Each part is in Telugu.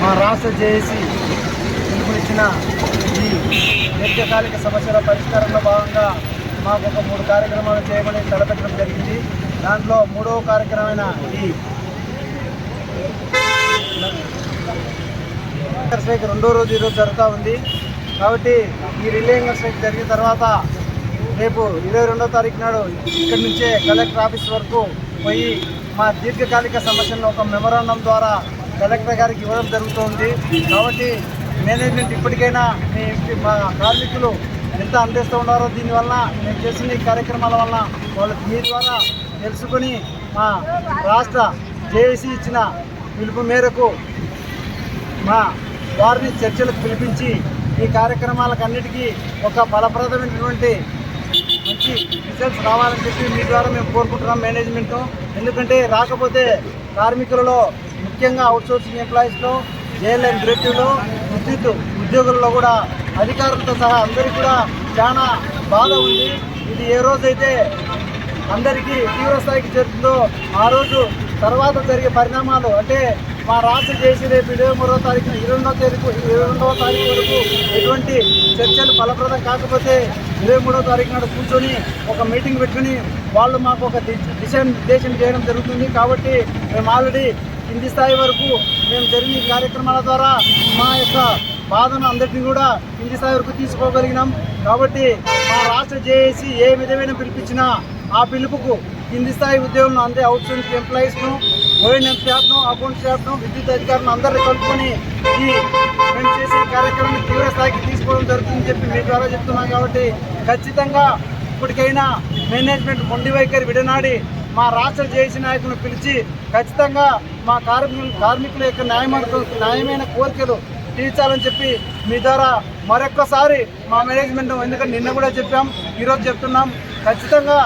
మా రాష్ట్ర జేఏసీ పిలుపునిచ్చిన ఈ దీర్ఘకాలిక సమస్యల పరిష్కారంలో భాగంగా మాకు ఒక మూడు కార్యక్రమాలు చేయమని తలపెట్టడం జరిగింది. దాంట్లో మూడవ కార్యక్రమమైన ఈ స్ట్రైక్ రెండో రోజు ఈరోజు జరుగుతూ ఉంది. కాబట్టి ఈ రిలేయింగ్ స్ట్రైక్ జరిగిన తర్వాత రేపు ఇరవై రెండో తారీఖు నాడు ఇక్కడి నుంచే కలెక్టర్ ఆఫీస్ వరకు పోయి మా దీర్ఘకాలిక సమస్యలను ఒక మెమరాండం ద్వారా కలెక్టర్ గారికి ఇవ్వడం జరుగుతుంది. కాబట్టి మేనేజ్మెంట్ ఇప్పటికైనా మీ మా కార్మికులు ఎంత అందిస్తూ ఉన్నారో దీనివల్ల మేము చేసిన ఈ కార్యక్రమాల వల్ల వాళ్ళు మీ ద్వారా తెలుసుకొని మా రాష్ట్ర జేఏసీ ఇచ్చిన పిలుపు మేరకు మా వారిని చర్చలకు పిలిపించి ఈ కార్యక్రమాలకు అన్నిటికీ ఒక ఫలప్రదమైనటువంటి మంచి రిజల్ట్స్ రావాలని చెప్పి మీ ద్వారా మేము కోరుకుంటున్నాం మేనేజ్మెంట్ ఎందుకంటే రాకపోతే కార్మికులలో ముఖ్యంగా అవుట్సోర్సింగ్ ఎంప్లాయీస్లో జేఎల్ఎం డిరెక్టివ్లో విద్యుత్ ఉద్యోగులలో కూడా అధికారులతో సహా అందరికీ కూడా చాలా బాధ ఉంది. ఇది ఏ రోజైతే అందరికీ తీవ్ర స్థాయికి చేరుతుందో ఆ రోజు తర్వాత జరిగే పరిణామాలు అంటే మా రాష్ట్ర చేసి రేపు ఇరవై మూడవ తారీఖున ఇరవై రెండవ తారీఖు ఇరవై రెండవ తారీఖు వరకు ఎటువంటి చర్చలు ఫలప్రదం కాకపోతే ఇరవై మూడవ తారీఖు నాడు కూర్చొని ఒక మీటింగ్ పెట్టుకుని వాళ్ళు మాకు ఒక ది- నిర్దేశం చేయడం జరుగుతుంది. కాబట్టి మేము ఆల్రెడీ కింది స్థాయి వరకు మేము జరిగిన ఈ కార్యక్రమాల ద్వారా మా యొక్క బాధను అందరినీ కూడా కింది స్థాయి వరకు తీసుకోగలిగినాం. కాబట్టి మా రాష్ట్ర జేఏసీ ఏ విధమైన పిలిపించినా ఆ పిలుపుకు కింది స్థాయి ఉద్యోగులను అందే అవుట్ ఎంప్లాయీస్ను ఓఎన్ఎం స్టాఫ్ను అకౌంట్ స్టాఫ్ను విద్యుత్ అధికారులను అందరినీ కలుపుకొని ఈ మేము చేసే కార్యక్రమాన్ని తీవ్ర స్థాయికి తీసుకోవడం జరుగుతుందని చెప్పి మీ ద్వారా చెప్తున్నాం కాబట్టి ఖచ్చితంగా ఇప్పటికైనా మేనేజ్మెంట్ మొండి వైఖరి విడనాడి మా రాష్ట్ర జేఏసీ నాయకులను పిలిచి ఖచ్చితంగా మా కార్మికులు కార్మికుల యొక్క న్యాయమైన న్యాయమైన కోరికలు తీర్చాలని చెప్పి మీ ద్వారా మరొక్కసారి మా మేనేజ్మెంట్ ఎందుకంటే నిన్న కూడా చెప్పాం ఈరోజు చెప్తున్నాం. ఖచ్చితంగా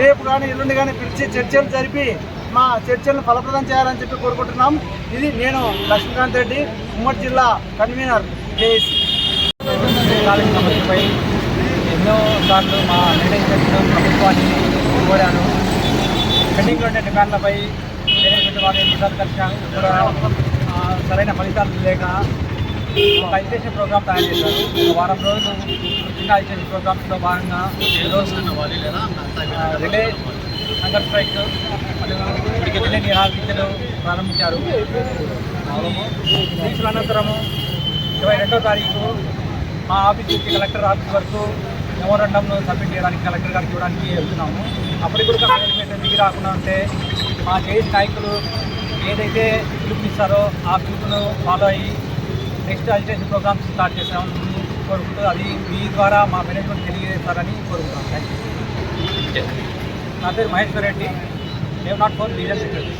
రేపు కానీ ఎల్లుండి కానీ పిలిచి చర్చలు జరిపి మా చర్చలను ఫలప్రదం చేయాలని చెప్పి కోరుకుంటున్నాం. ఇది నేను లక్ష్మీకాంత్ రెడ్డి ఉమ్మడి జిల్లా కన్వీనర్ జేఎస్ కాలేజీ సమస్యపై ఎన్నో సార్లు మా మేనేజ్మెంట్ ప్రభుత్వాన్ని కోరాను. పెండింగ్లో ఉండే డిమాండ్లపై మేనేజ్మెంట్ వారు ఎన్నిసార్లు కలిసినా సరైన ఫలితాలు లేక ఒక ఎడ్యుకేషన్ ప్రోగ్రామ్ తయారు చేశారు. ఒక వారం రోజులు చిన్న ఎడ్యుకేషన్ ప్రోగ్రామ్స్లో భాగంగా రిలే హంగర్ స్ట్రైక్ మరియు రిలే నిరాకరించలు ప్రారంభించారు. దీక్షల అనంతరము ఇరవై రెండో తారీఖు మా ఆఫీస్ నుంచి కలెక్టర్ ఆఫీస్ వరకు మెమోరండంను సబ్మిట్ చేయడానికి కలెక్టర్ గారికి చూడడానికి వెళ్తున్నాము. అప్పటికి కూడా మేనేజ్మెంట్ దిగి రాకుండా ఉంటే మా జేఎస్ నాయకులు ఏదైతే పిలుపునిస్తారో ఆ పిలుపును ఫాలో అయ్యి నెక్స్ట్ అజిటేషన్ ప్రోగ్రామ్స్ స్టార్ట్ చేసామని కోరుకుంటూ అది మీ ద్వారా మా మేనేజ్మెంట్ తెలియజేస్తారని కోరుకుంటున్నాం థ్యాంక్ యూ నా పేరు Maheshwar Reddy Dev not four leader secretary